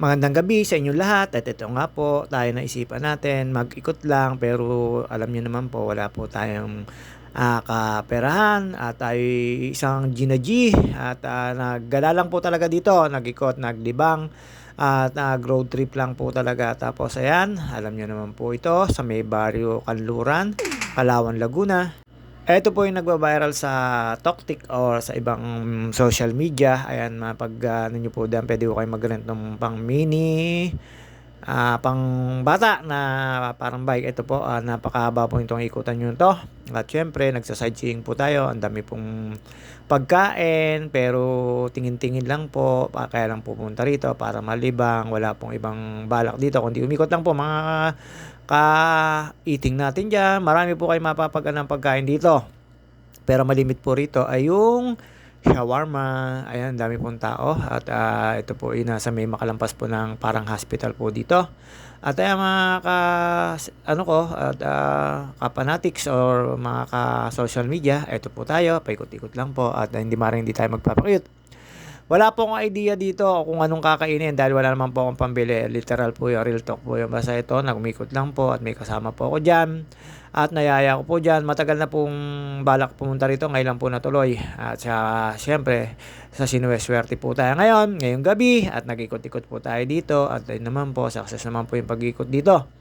Magandang gabi sa inyong lahat. At ito nga po tayo naisipan natin. Mag-ikot lang pero alam niyo naman po wala po tayong ah, kaperahan. At tayo isang Gina G at ah, naggala po talaga dito. Nag-ikot, naglibang at nag-road trip lang po talaga. Tapos ayan, alam niyo naman po ito sa may barrio Kanluran, Palawan, Laguna ito po yung nagba-viral sa TokTik or sa ibang social media. Ayan, mapag ano nyo po dyan, pwede po kayo mag-rent ng pang mini, ah, pang bata na parang bike. Ito po, ah, napakahaba po itong ikutan nyo to. At syempre, nagsa-sightseeing po tayo. Ang dami pong pagkain, pero tingin-tingin lang po. Kaya lang pupunta rito para malibang. Wala pong ibang balak dito. Kundi umikot lang po mga ka-eating natin dyan. Marami po kayo mapapagan ng pagkain dito. Pero malimit po rito ay yung shawarma. Ayan, dami pong tao. At ah, ito po ay nasa may makalampas po ng parang hospital po dito. At ayan mga ka, ano ko, at ah, kapanatics or mga ka-social media, ito po tayo, paikot-ikot lang po at ah, hindi maring hindi tayo magpapakute. Wala po akong idea dito kung anong kakainin dahil wala naman po akong pambili. Literal po yung real talk po yung basta ito. Nagumikot lang po at may kasama po ako dyan. At nayaya ko po dyan. Matagal na pong balak pumunta rito. Ngayon lang po natuloy. At sa, syempre, sa sinuweswerte po tayo ngayon. Ngayong gabi. At nag-ikot-ikot po tayo dito. At ayun naman po, success naman po yung pag-ikot dito.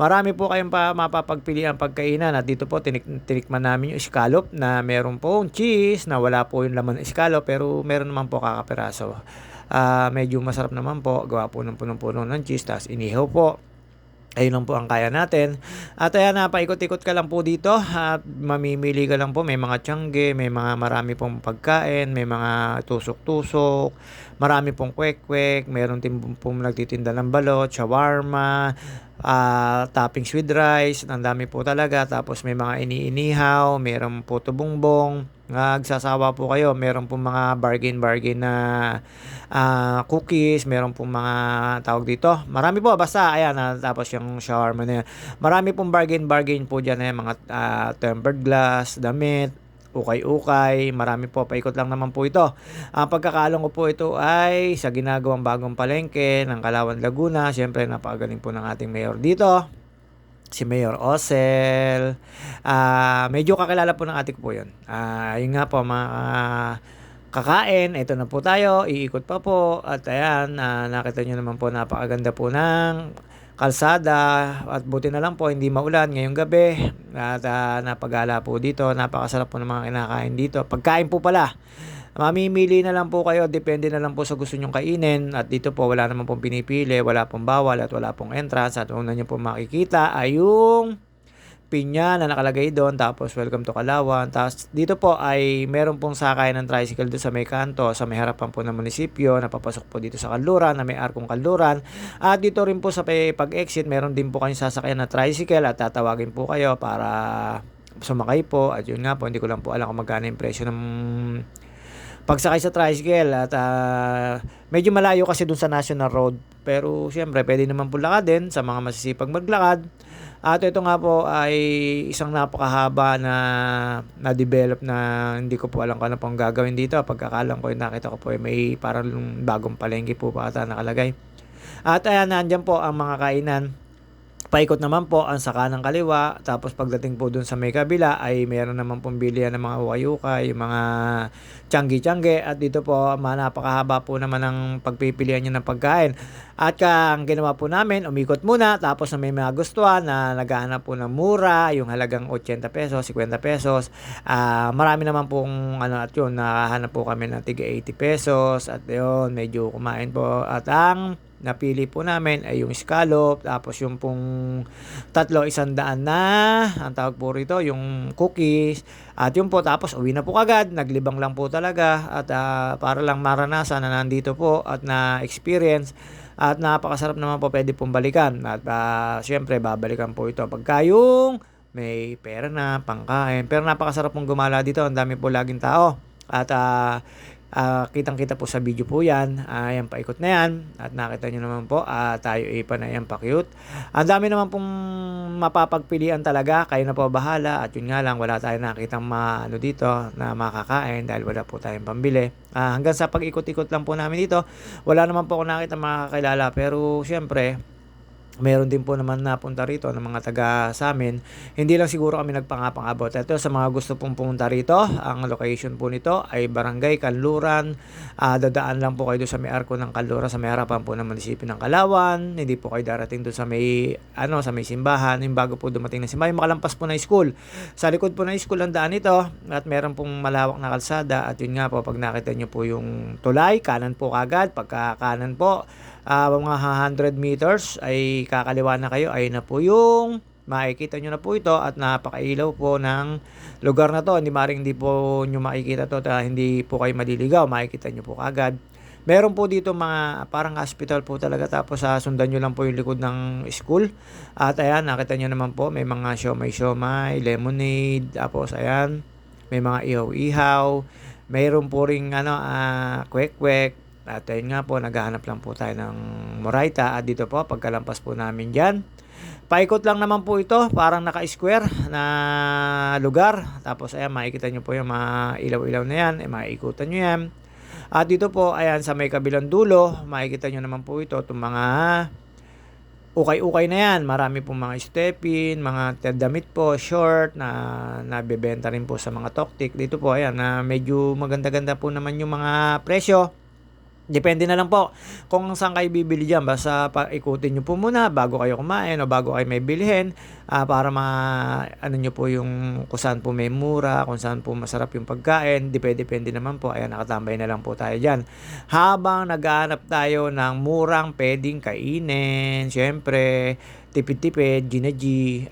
Marami po kayong pa mapapagpili ang pagkainan at dito po tinik tinikman namin yung scallop na meron pong cheese na wala po yung laman ng scallop pero meron naman po kakaperaso. Ah, medyo masarap naman po. Gawa po ng punong-puno ng cheese tapos inihaw po. Ayun lang po ang kaya natin. At ayan na, paikot-ikot ka lang po dito at mamimili ka lang po. May mga tiyangge, may mga marami pong pagkain, may mga tusok-tusok, marami pong kwek-kwek, meron din pong nagtitinda ng balot, shawarma, ah toppings with rice, ang dami po talaga. Tapos may mga iniinihaw, meron po tubongbong, nagsasawa po kayo, meron po mga bargain-bargain na ah, cookies, meron pong mga tawag dito. Marami po, basta ayan, ah, tapos yung shawarma na yan. Marami pong bargain-bargain po dyan, eh, mga ah, tempered glass, damit, ukay-ukay, marami po, paikot lang naman po ito. Ang pagkakalong ko po ito ay sa ginagawang bagong palengke ng Kalawan, Laguna. Siyempre, napakagaling po ng ating mayor dito si Mayor Osel. Ah, medyo kakilala po ng atik po 'yon. Ah, yun nga po mga kakain, ito na po tayo, iikot pa po at ayan, ah, nakita nyo naman po napakaganda po ng kalsada at buti na lang po hindi maulan ngayong gabi at ah, napagala po dito, napakasarap po ng mga kinakain dito. Pagkain po pala. Mamimili na lang po kayo, depende na lang po sa gusto nyong kainin. At dito po, wala naman pong pinipili, wala pong bawal at wala pong entrance. At una nyo po makikita ay yung pinya na nakalagay doon. Tapos, welcome to Kalawan. Tapos, dito po ay meron pong sakay ng tricycle doon sa may kanto, sa may harapan po ng munisipyo, na papasok po dito sa Kanluran, na may arkong Kanluran. At dito rin po sa pag-exit, meron din po kayong sasakyan na tricycle at tatawagin po kayo para sumakay po. At yun nga po, hindi ko lang po alam kung magkano yung presyo ng pagsakay sa tricycle at ah, medyo malayo kasi dun sa National Road. Pero siyempre pwede naman po lakadin sa mga masisipag maglakad. At ito nga po ay isang napakahaba na na-develop na hindi ko po alam kung ano pong gagawin dito. Pagkakalang ko nakita ko po ay may parang bagong palengke po pa ata nakalagay. At ayan nandyan po ang mga kainan Paikot naman po ang saka ng kaliwa. Tapos pagdating po dun sa may kabila ay mayroon naman pong bilihan ng mga ukay-ukay, yung mga tiyanggi-tiyangge. At dito po, napakahaba po naman ng pagpipilian nyo ng pagkain. At ang ginawa po namin, umikot muna. Tapos na may mga gustuhan na naghahanap po ng mura, yung halagang 80 pesos, 50 pesos. Ah, marami naman pong ano at yun, nakahanap po kami ng tiga 80 pesos. At yun, medyo kumain po. At ang napili po namin ay yung scallop, tapos yung pong tatlo isang daan na, ang tawag po rito, yung cookies, at yung po tapos uwi na po kagad, naglibang lang po talaga, at ah, para lang maranasan na nandito po at na experience, at napakasarap naman po pwede pong balikan, at ah, syempre babalikan po ito pagka yung may pera na, pangkain, pero napakasarap pong gumala dito, ang dami po laging tao, at ah, Ah, kitang-kita po sa video po yan. Ah, ayan, paikot na yan. At nakita nyo naman po, ah, tayo ay panayan pa cute. Ang dami naman pong mapapagpilian talaga. Kayo na po bahala. At yun nga lang, wala tayong nakitang ano dito na makakain dahil wala po tayong pambili. Ah, hanggang sa pag-ikot-ikot lang po namin dito, wala naman po ako nakita makakilala. Pero syempre, meron din po naman napunta rito ng mga taga sa amin. Hindi lang siguro kami nagpangapang-abot. Ito sa mga gusto pong pumunta rito, ang location po nito ay Barangay Kanluran. Ah, dadaan lang po kayo sa may arko ng Kanluran sa may harapan po ng munisipyo ng Kalawan. Hindi po kayo darating doon sa may ano sa may simbahan, yung bago po dumating na simbahan, makalampas po na school. Sa likod po ng school ang daan ito at meron pong malawak na kalsada at yun nga po pag nakita nyo po yung tulay, kanan po kagad, pagka kanan po ah, mga 100 meters ay kakaliwa na kayo. Ay na po yung makikita nyo na po ito at napakailaw po ng lugar na to. Hindi maring hindi po nyo makikita to ta, hindi po kayo maliligaw. Makikita nyo po kagad. Meron po dito mga parang hospital po talaga. Tapos sa sundan nyo lang po yung likod ng school. At ayan nakita nyo naman po may mga siomay siomay lemonade. Tapos ayan may mga ihaw-ihaw. Mayroon po ring ano ah, kwek-kwek at ayun nga po, naghahanap lang po tayo ng Moraita. At dito po, pagkalampas po namin dyan, paikot lang naman po ito, parang naka-square na lugar. Tapos ayan, makikita nyo po yung mga ilaw-ilaw na yan, eh, makikutan nyo yan. At dito po, ayan, sa may kabilang dulo, makikita nyo naman po ito, itong mga ukay-ukay na yan. Marami pong mga stepin, mga damit po, short, na nabebenta rin po sa mga toktik. Dito po, ayan, na medyo maganda-ganda po naman yung mga presyo. Depende na lang po kung saan kayo bibili dyan. Basta paikutin nyo po muna bago kayo kumain o bago kayo may bilhin ah, para ma ano nyo po yung kung saan po may mura, kung saan po masarap yung pagkain. Depende, depende naman po. Ayan, nakatambay na lang po tayo dyan. Habang naghahanap tayo ng murang pwedeng kainin, syempre, tipid-tipid, G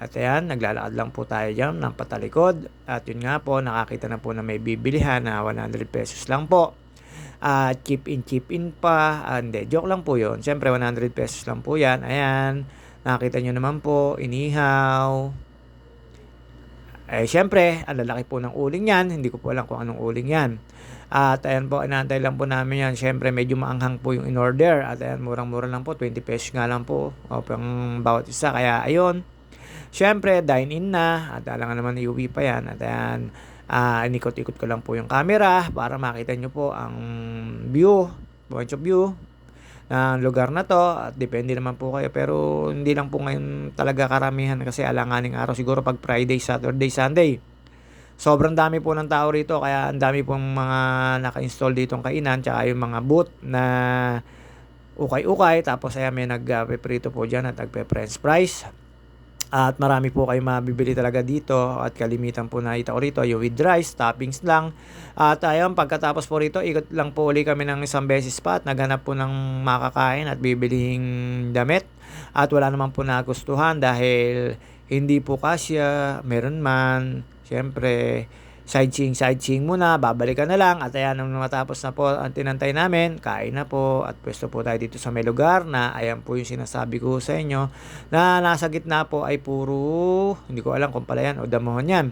At ayan, naglalakad lang po tayo dyan ng patalikod. At yun nga po, nakakita na po na may bibilihan na 100 pesos lang po uh, chip in chip in pa uh, joke lang po yon syempre 100 pesos lang po yan ayan nakita nyo naman po inihaw eh syempre ang lalaki po ng uling yan hindi ko po alam kung anong uling yan at ayan po, inaantay lang po namin yan. Siyempre, medyo maanghang po yung in-order. At ayan, murang-mura lang po. 20 pesos nga lang po. O, pang bawat isa. Kaya, ayun. Siyempre, dine-in na. At alangan naman iuwi pa yan. At ayan, uh, inikot-ikot ko lang po yung camera para makita nyo po ang view, point of view ng lugar na to at depende naman po kayo. Pero hindi lang po ngayon talaga karamihan kasi alanganing araw. Siguro pag Friday, Saturday, Sunday. Sobrang dami po ng tao rito kaya ang dami pong mga naka-install ditong kainan tsaka yung mga booth na ukay-ukay. Tapos ay may nagpe-prito po dyan at nagpe-french fries at marami po kayo mabibili talaga dito at kalimitan po na ito rito yung with rice, toppings lang. At ayun, pagkatapos po rito, ikot lang po uli kami ng isang beses pa at naghanap po ng makakain at bibiling damit. At wala naman po nagustuhan dahil hindi po kasya, meron man, syempre, sightseeing, sightseeing muna, babalikan na lang at ayan nung matapos na po ang tinantay namin, kain na po at pwesto po tayo dito sa may lugar na ayan po yung sinasabi ko sa inyo na nasa gitna po ay puro, hindi ko alam kung pala yan o damuhan yan.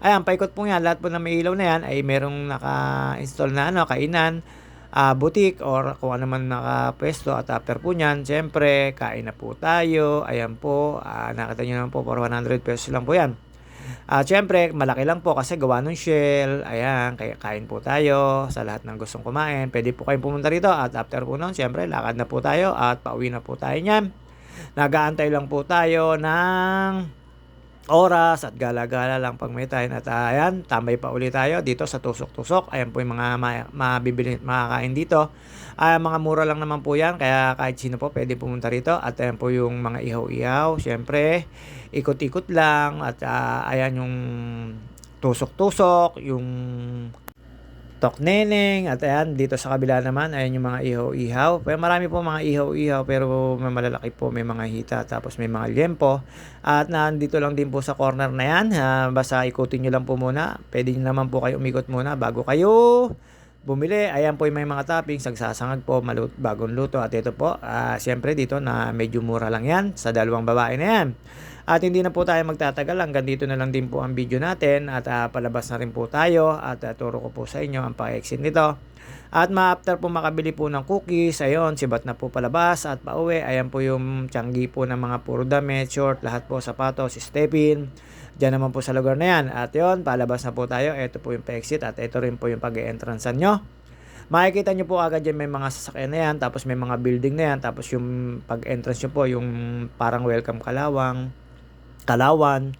Ayan, paikot po yan, lahat po na may ilaw na yan ay merong naka-install na ano, kainan, uh, boutique or kung ano man nakapwesto at after po nyan, syempre, kain na po tayo, ayan po, uh, nakita nyo naman po, for 100 pesos lang po yan. Uh, syempre, malaki lang po kasi gawa ng shell. Ayan, kaya kain po tayo sa lahat ng gustong kumain. Pwede po kayong pumunta rito at after po nun, syempre, lakad na po tayo at pauwi na po tayo niyan. Nagaantay lang po tayo ng oras at gala-gala lang pag may time at uh, ayan, tambay pa ulit tayo dito sa tusok-tusok. Ayan po yung mga ma- mabibili, makakain dito. Ay, uh, mga mura lang naman po yan, kaya kahit sino po pwede pumunta rito. At ayan po yung mga ihaw-ihaw. Siyempre, ikot-ikot lang at uh, ayan yung tusok-tusok, yung Tokneneng at ayan dito sa kabila naman ayan yung mga ihaw-ihaw. Pero marami po mga ihaw-ihaw pero may malalaki po may mga hita tapos may mga liempo. At nandito lang din po sa corner na yan. Uh, basta ikutin nyo lang po muna. Pwede nyo naman po kayo umikot muna bago kayo bumili. Ayan po yung may mga toppings. Nagsasangag po malut bagong luto. At ito po, uh, siyempre dito na medyo mura lang yan sa dalawang babae na yan. At hindi na po tayo magtatagal, hanggang dito na lang din po ang video natin at ah, palabas na rin po tayo at ah, turo ko po sa inyo ang pag-exit nito. At ma-after po makabili po ng cookies, ayun, sibat na po palabas at pauwi. Ayan po yung tiyanggi po ng mga puro damit, short, lahat po sapatos, stepin. Diyan naman po sa lugar na yan. At yun, palabas na po tayo. Ito po yung pa-exit at ito rin po yung pag-e-entrancean nyo. Makikita nyo po agad yan may mga sasakyan na yan, tapos may mga building na yan, tapos yung pag-entrance nyo po, yung parang welcome kalawang, kalawan.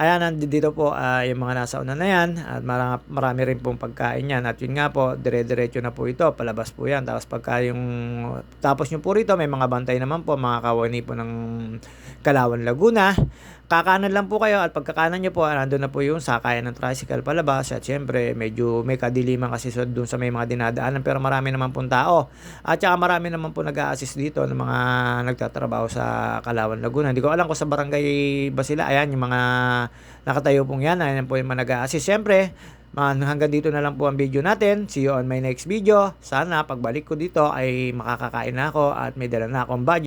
Ayan, nandito po ah, yung mga nasa una na yan at marami, marami rin pong pagkain yan. At yun nga po, dire-diretso na po ito, palabas po yan. Tapos pagka yung, tapos nyo po rito, may mga bantay naman po, mga kawani po ng Kalawan, Laguna. Kakanan lang po kayo at pagkakanan nyo po, ah, nandun na po yung sakayan ng tricycle palabas. At syempre, medyo may kadiliman kasi so, dun sa may mga dinadaanan pero marami naman pong tao. At saka marami naman po nag-a-assist dito ng mga nagtatrabaho sa Kalawan, Laguna. Hindi ko alam kung sa barangay ba sila. Ayan, yung mga nakatayo pong yan. Ayan po yung mga nag-a-assist. Syempre, Man, hanggang dito na lang po ang video natin. See you on my next video. Sana pagbalik ko dito ay makakakain na ako at may dala na akong budget.